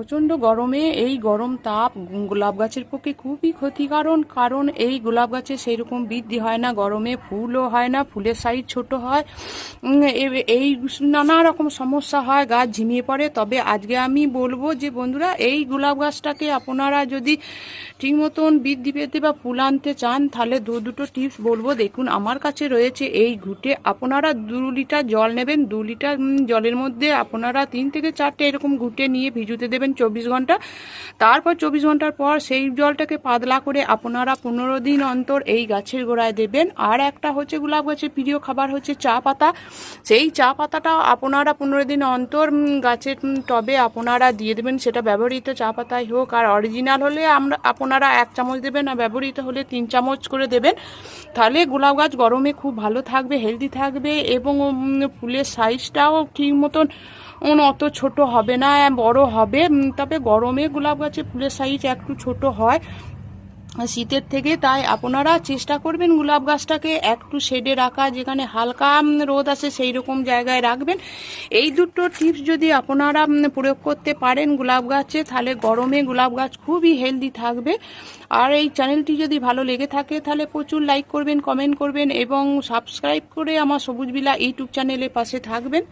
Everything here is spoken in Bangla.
প্রচণ্ড গরমে এই গরম তাপ গোলাপ গাছের পক্ষে খুবই ক্ষতিকারণ, কারণ এই গোলাপ গাছে সেই রকম বৃদ্ধি হয় না, গরমে ফুলও হয় না, ফুলের সাইজ ছোট হয়। এই নানা রকম সমস্যা হয়, গাছ ঝিমিয়ে পড়ে। তবে আজকে আমি বলব যে, বন্ধুরা, এই গোলাপ গাছটাকে আপনারা যদি ঠিক মতন বৃদ্ধি পেতে বা ফুল আনতে চান, তাহলে দু দুটো টিপস বলব। দেখুন, আমার কাছে রয়েছে এই ঘুটে। আপনারা দু লিটার জল নেবেন, দু লিটার জলের মধ্যে আপনারা তিন থেকে চারটে এরকম ঘুটে নিয়ে ভিজুতে দেবেন। চব্বিশ ঘণ্টা। তারপর চব্বিশ ঘণ্টার পর সেই জলটাকে পাতলা করে আপনারা পনেরো দিন অন্তর এই গাছের গোড়ায় দেবেন। আর একটা হচ্ছে গোলাপ গাছের প্রিয় খাবার হচ্ছে চা পাতা। সেই চা পাতাটাও আপনারা পনেরো দিন অন্তর গাছের টবে আপনারা দিয়ে দেবেন, সেটা ব্যবহৃত চা পাতাই হোক। আর অরিজিনাল হলে আমরা, আপনারা এক চামচ দেবেন আর ব্যবহৃত হলে তিন চামচ করে দেবেন। তাহলে গোলাপ গাছ গরমে খুব ভালো থাকবে হেলদি থাকবে এবং ফুলের সাইজটাও ঠিক মতন অত ছোট হবে না, বড় হবে তবে গরমে গোলাপ গাছে ফুলের সাইজ একটু ছোট হয়। শীতের থেকে তাই আপনারা চেষ্টা করবেন গোলাপ গাছটাকে একটু শেডে রাখা, যেখানে হালকা রোদ আসে সেই রকম জায়গায় রাখবেন। এই দুটো টিপস যদি আপনারা প্রয়োগ করতে পারেন গোলাপ গাছে, তাহলে গরমে গোলাপ গাছ খুবই হেলদি থাকবে। আর এই চ্যানেলটি যদি ভালো লেগে থাকে, তাহলে প্রচুর লাইক করবেন কমেন্ট করবেন এবং সাবস্ক্রাইব করে আমার সবুজ বিলা ইউটিউব চ্যানেলের পাশে থাকবেন।